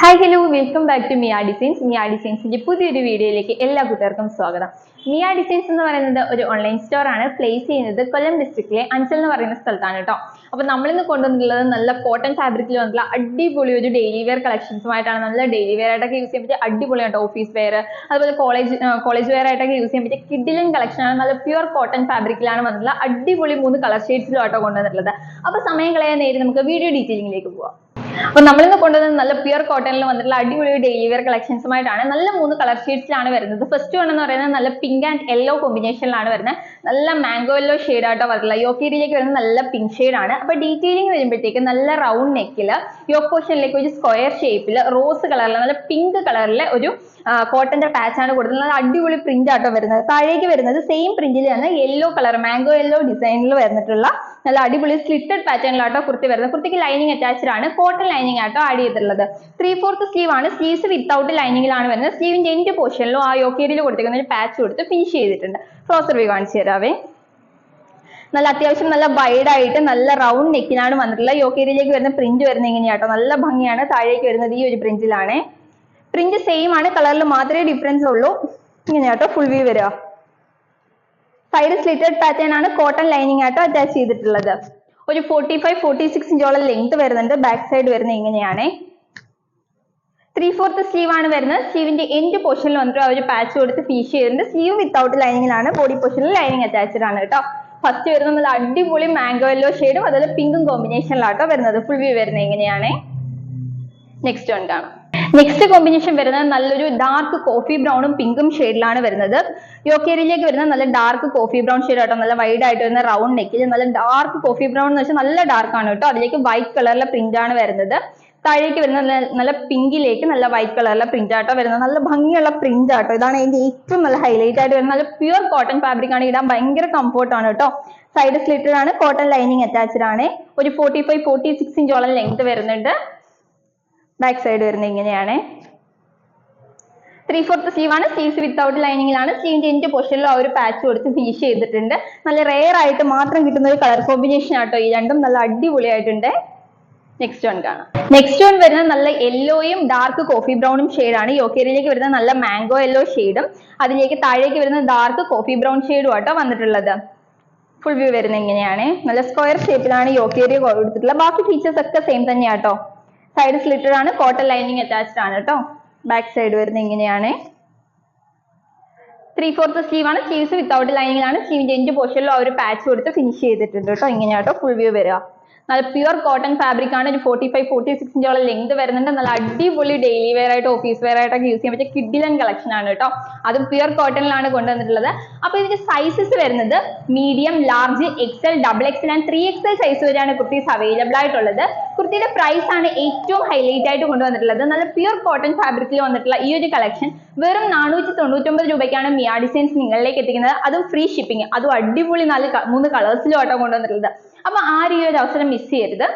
Hi hello welcome back to Mia designs Mia ഡിസൈൻസിന്റെ പുതിയൊരു വീഡിയോയിലേക്ക് എല്ലാ കൂട്ടുകാർക്കും സ്വാഗതം. മിയ ഡിസൈൻസ് എന്ന് പറയുന്നത് ഒരു ഓൺലൈൻ സ്റ്റോർ ആണ്. പ്ലേസ് ചെയ്യുന്നത് കൊല്ലം ഡിസ്ട്രിക്റ്റിലെ അഞ്ചൽ എന്ന് പറയുന്ന സ്ഥലത്താണ് കേട്ടോ അപ്പൊ നമ്മളിന്ന് കൊണ്ടുവന്നിട്ടുള്ളത് നല്ല കോട്ടൺ ഫാബ്രിക്കിൽ വന്നിട്ടുള്ള അടിപൊളി ഒരു ഡെയിലി വെയർ കളക്ഷൻസുമായിട്ടാണ് നല്ല ഡെയിലി വെയർ ആയിട്ടൊക്കെ യൂസ് ചെയ്യാൻ പറ്റിയ അടിപൊളിയായിട്ട് ഓഫീസ് വെയർ അതുപോലെ കോളേജ് കോളേജ് വെയർ ആയിട്ടൊക്കെ യൂസ് ചെയ്യാൻ പറ്റിയ കിഡിലൻ കളക്ഷൻ ആണ്. നല്ല പ്യുർ കോട്ടൺ ഫാബ്രിക്കിലാണ് വന്നിട്ടുള്ള അടിപൊളി മൂന്ന് കളർ ഷെയ്ഡ്സിലും ആട്ടോ കൊണ്ടുവന്നിട്ടുള്ളത്. അപ്പൊ സമയം കളയാൻ നേരി നമുക്ക് വീഡിയോ ഡീറ്റെയിലിംഗിലേക്ക് പോവാം. അപ്പൊ നമ്മളിന്ന് കൊണ്ടുവന്നത് നല്ല പ്യുർ കോട്ടണിൽ വന്നിട്ടുള്ള അടിപൊളി ഡെയിലി വെയർ കളക്ഷൻസുമായിട്ടാണ് നല്ല മൂന്ന് കളർ ഷെയ്ഡ്സിലാണ് വരുന്നത്. ഫസ്റ്റ് വൺ എന്ന് പറയുന്നത് നല്ല പിങ്ക് ആൻഡ് യെല്ലോ കോമ്പിനേഷനിലാണ് വരുന്നത്. നല്ല മാംഗോ യെല്ലോ ഷെയ്ഡ് ആയിട്ടോ വരുന്നത് യോക്കീരിയിലേക്ക് വരുന്ന നല്ല പിങ്ക് ഷേഡ് ആണ്. അപ്പൊ ഡീറ്റെയിലിംഗ് വരുമ്പോഴത്തേക്ക് നല്ല റൗണ്ട് നെക്കിൽ യോക്ക് പോർഷനിലേക്ക് ഒരു സ്ക്വയർ ഷേപ്പിൽ റോസ് കളറിൽ നല്ല പിങ്ക് കളറിലെ ഒരു കോട്ടന്റെ പാച്ച് ആണ് കൊടുത്തത്. നല്ല അടിപൊളി പ്രിന്റ് ആട്ടോ വരുന്നത്. താഴേക്ക് വരുന്നത് സെയിം പ്രിന്റിൽ തന്നെ യെല്ലോ കളർ മാംഗോ യെല്ലോ ഡിസൈനിൽ വന്നിട്ടുള്ള നല്ല അടിപൊളി സ്ലിറ്റഡ് പാറ്റേണിലാട്ടോ കുർത്തി വരുന്നത്. കുർത്തിക്ക് ലൈനിങ് അറ്റാച്ച്ഡ് ആണ്. കോട്ടൺ ലൈനിങ് ആട്ടോ ആഡ് ചെയ്തിട്ടുള്ളത്. ത്രീ ഫോർത്ത് സ്ലീവ് ആണ്. സ്ലീവ്സ് വിത്തൗട്ട് ലൈനിങ്ങിലാണ് വരുന്നത്. സ്ലീവിന്റെ എൻഡ് പോർഷനിലും ആ യോക്കേരിയിൽ കൊടുത്തിരിക്കുന്ന ഒരു പാച്ച് കൊടുത്ത് ഫിനിഷ് ചെയ്തിട്ടുണ്ട്. ക്ലോസർ വ്യൂ കാണിച്ചു തരാവേ. നല്ല അത്യാവശ്യം നല്ല വൈഡ് ആയിട്ട് നല്ല റൗണ്ട് നെക്കിനാണ് വന്നിട്ടുള്ളത് യോക്കേരിയിലേക്ക് വരുന്ന പ്രിന്റ് വരുന്ന ഇങ്ങനെയാട്ടോ നല്ല ഭംഗിയാണ്. താഴേക്ക് വരുന്നത് ഈ ഒരു പ്രിന്റിലാണ് പ്രിന്റ് സെയിം ആണ്. കളറിൽ മാത്രമേ ഡിഫറൻസ് ഉള്ളൂ. ഇങ്ങനെയാട്ടോ ഫുൾ വ്യൂ വരിക. സൈഡ് സ്ലിറ്റഡ് പാറ്റേൺ ആണ് കോട്ടൺ ലൈനിങ് ആട്ടോ അറ്റാച്ച് ചെയ്തിട്ടുള്ളത്. ഒരു ഫോർട്ടി ഫൈവ് ഫോർട്ടി സിക്സ് ഇഞ്ചോളം ലെങ്ത് വരുന്നുണ്ട്. ബാക്ക് സൈഡ് വരുന്നത് ഇങ്ങനെയാണ്. ത്രീ ഫോർത്ത് സ്ലീവ് ആണ് വരുന്നത്. സ്ലീവിന്റെ എൻഡ് പോർഷനിൽ വന്നിട്ട് ഒരു പാച്ച് കൊടുത്ത് ഫീഷ് ചെയ്തിട്ടുണ്ട്. സ്ലീവ് വിത്തൗട്ട് ലൈനിങ്ങിലാണ് ബോഡി പോർഷനിൽ ലൈനിങ് അറ്റാച്ച്ഡ് ആണ് കേട്ടോ. ഫസ്റ്റ് വരുന്നത് നല്ല അടിപൊളി മാംഗോ യെല്ലോ ഷെയ്ഡും അതുപോലെ പിങ്കും കോമ്പിനേഷനിലാട്ടോ വരുന്നത്. ഫുൾ വ്യൂ വരുന്നത് ഇങ്ങനെയാണ്. നെക്സ്റ്റ് വൺ കാണാം. നെക്സ്റ്റ് കോമ്പിനേഷൻ വരുന്നത് നല്ലൊരു ഡാർക്ക് കോഫി ബ്രൗണും പിങ്കും ഷെയ്ഡിലാണ് വരുന്നത്. യോക്കേരിയിലേക്ക് വരുന്ന നല്ല ഡാർക്ക് കോഫി ബ്രൗൺ ഷെയ്ഡ് ആട്ടോ നല്ല വൈഡ് ആയിട്ട് വരുന്ന റൗണ്ട് നെക്കിൽ നല്ല ഡാർക്ക് കോഫി ബ്രൗൺ എന്ന് വെച്ചാൽ നല്ല ഡാർക്ക് ആണ് കേട്ടോ. അതിലേക്ക് വൈറ്റ് കളറിലെ പ്രിന്റ് ആണ് വരുന്നത്. താഴേക്ക് വരുന്ന നല്ല പിങ്കിലേക്ക് നല്ല വൈറ്റ് കളറിലെ പ്രിന്റ് ആട്ടോ വരുന്നത്. നല്ല ഭംഗിയുള്ള പ്രിന്റ് ആട്ടോ. ഇതാണ് അതിന്റെ ഏറ്റവും നല്ല ഹൈലൈറ്റ് ആയിട്ട് വരുന്നത്. നല്ല പ്യുവർ കോട്ടൺ ഫാബ്രിക് ആണ്. ഇടാൻ ഭയങ്കര കംഫോർട്ട് ആണ് കേട്ടോ. സൈഡ് സ്ലിറ്റഡ് ആണ്. കോട്ടൺ ലൈനിങ് അറ്റാച്ച്ഡ് ആണ്. ഒരു ഫോർട്ടി ഫൈവ് ഫോർട്ടി സിക്സ് ഇഞ്ചോളം ലെങ്ത് വരുന്നുണ്ട്. ബാക്ക് സൈഡ് വരുന്നത് ഇങ്ങനെയാണ്. ത്രീ ഫോർത്ത് സ്ലീവ് ആണ്. സ്ലീവ്സ് വിത്തൗട്ട് ലൈനിങ്ങിലാണ് സ്ലീവിന്റെ എൻഡ് പൊഷനിൽ ആ ഒരു പാച്ച് കൊടുത്ത് ഫിനിഷ് ചെയ്തിട്ടുണ്ട്. നല്ല റെയർ ആയിട്ട് മാത്രം കിട്ടുന്ന ഒരു കളർ കോമ്പിനേഷൻ ആട്ടോ. ഈ രണ്ടും നല്ല അടിപൊളിയായിട്ടുണ്ട്. നെക്സ്റ്റ് വൺ കാണാം. നെക്സ്റ്റ് വൺ വരുന്ന നല്ല യെല്ലോയും ഡാർക്ക് കോഫി ബ്രൗണും ഷെയ്ഡാണ് യോക്കേരിയിലേക്ക് വരുന്ന നല്ല മാംഗോ യെല്ലോ ഷെയ്ഡും അതിലേക്ക് താഴേക്ക് വരുന്ന ഡാർക്ക് കോഫി ബ്രൗൺ ഷെയ്ഡും ആട്ടോ വന്നിട്ടുള്ളത്. ഫുൾ വ്യൂ വരുന്നത് ഇങ്ങനെയാണ്. നല്ല സ്ക്വയർ ഷേപ്പിലാണ് യോക്കേരിയ കൊടുത്തിട്ടുള്ളത്. ബാക്കി ഫീച്ചേഴ്സ് ഒക്കെ സെയിം തന്നെയാട്ടോ. സൈഡ് സ്ലിറ്റഡ് ആണ് കോട്ടൺ ലൈനിങ് അറ്റാച്ച്ഡ് ആണ് കേട്ടോ ബാക്ക് സൈഡ് വരുന്നത് ഇങ്ങനെയാണ്. ത്രീ ഫോർത്ത് സ്ലീവ് ആണ് സ്ലീവ്സ് വിത്തൗട്ട് ലൈനിങ്ങിലാണ് സ്ലീവിന്റെ എൻഡ് പോർഷനിലും ഒരു പാച്ച് കൊടുത്ത് ഫിനിഷ് ചെയ്തിട്ടുണ്ട് കേട്ടോ ഇങ്ങനെയാട്ടോ ഫുൾ വ്യൂ വരിക. നല്ല പ്യുർ കോട്ടൺ ഫാബ്രിക് ആണ്. ഒരു ഫോർട്ടി ഫൈവ് ഫോർട്ടി സിക്സ് ഇഞ്ചോളം ലെങ്ത് വരുന്നുണ്ട്. നല്ല അടിപൊളി ഡെയിലി വെയർ ആയിട്ട് ഓഫീസ് വെയർ ആയിട്ടൊക്കെ യൂസ് ചെയ്യാൻ പറ്റിയ കിഡിലൻ കളക്ഷൻ ആണ് കേട്ടോ. അതും പ്യുർ കോട്ടണിലാണ് കൊണ്ടുവന്നിട്ടുള്ളത്. അപ്പൊ ഇതിന്റെ സൈസസ് വരുന്നത് medium large XL double XL and three XL size വരെയാണ് കുർത്തീസ് അവൈലബിൾ ആയിട്ടുള്ളത്. കുർത്തിയുടെ പ്രൈസ് ആണ് ഏറ്റവും ഹൈലൈറ്റ് ആയിട്ട് കൊണ്ടുവന്നിട്ടുള്ളത്. നല്ല പ്യുർ കോട്ടൺ ഫാബ്രിക്കിൽ വന്നിട്ടുള്ള ഈ ഒരു കളക്ഷൻ വെറും നാനൂറ്റി തൊണ്ണൂറ്റൊമ്പത് രൂപയ്ക്കാണ് മിയാ ഡിസൈൻസ് നിങ്ങളിലേക്ക് എത്തിക്കുന്നത്. അതും ഫ്രീ ഷിപ്പിംഗ് അതും അടിപൊളി നാല് മൂന്ന് കളേഴ്സിലും കൊണ്ടുവന്നിട്ടുള്ളത്. അപ്പൊ ആരും ഈ ഒരു അവസരം മിസ് ചെയ്യരുത്.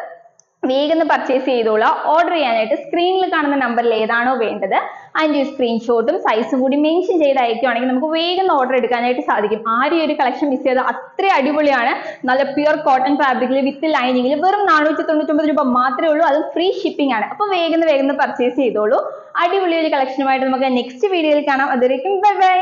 വേഗം പർച്ചേസ് ചെയ്തോളാം. ഓർഡർ ചെയ്യാനായിട്ട് സ്ക്രീനിൽ കാണുന്ന നമ്പറിൽ ഏതാണോ വേണ്ടത്. അതിന്റെ ഒരു സ്ക്രീൻഷോട്ടും സൈസും കൂടി മെൻഷൻ ചെയ്ത് നമുക്ക് വേഗം ഓർഡർ എടുക്കാനായിട്ട് സാധിക്കും. ആരും ഒരു കളക്ഷൻ മിസ് ചെയ്ത് അത്ര അടിപൊളിയാണ്. നല്ല പ്യുർ കോട്ടൺ ഫാബ്രിക്കിൽ വിത്ത് ലൈനിങ്ങിൽ വെറും നാനൂറ്റി തൊണ്ണൂറ്റൊമ്പത് രൂപ മാത്രമേ ഉള്ളൂ. അത് ഫ്രീ ഷിപ്പിംഗ് ആണ്. അപ്പൊ വേഗം വേഗം പർച്ചേസ് ചെയ്തോളൂ. അടിപൊളി ഒരു കളക്ഷനുമായിട്ട് നമുക്ക് നെക്സ്റ്റ് വീഡിയോയിൽ കാണാം. അതുവരേക്കും ബൈ ബൈ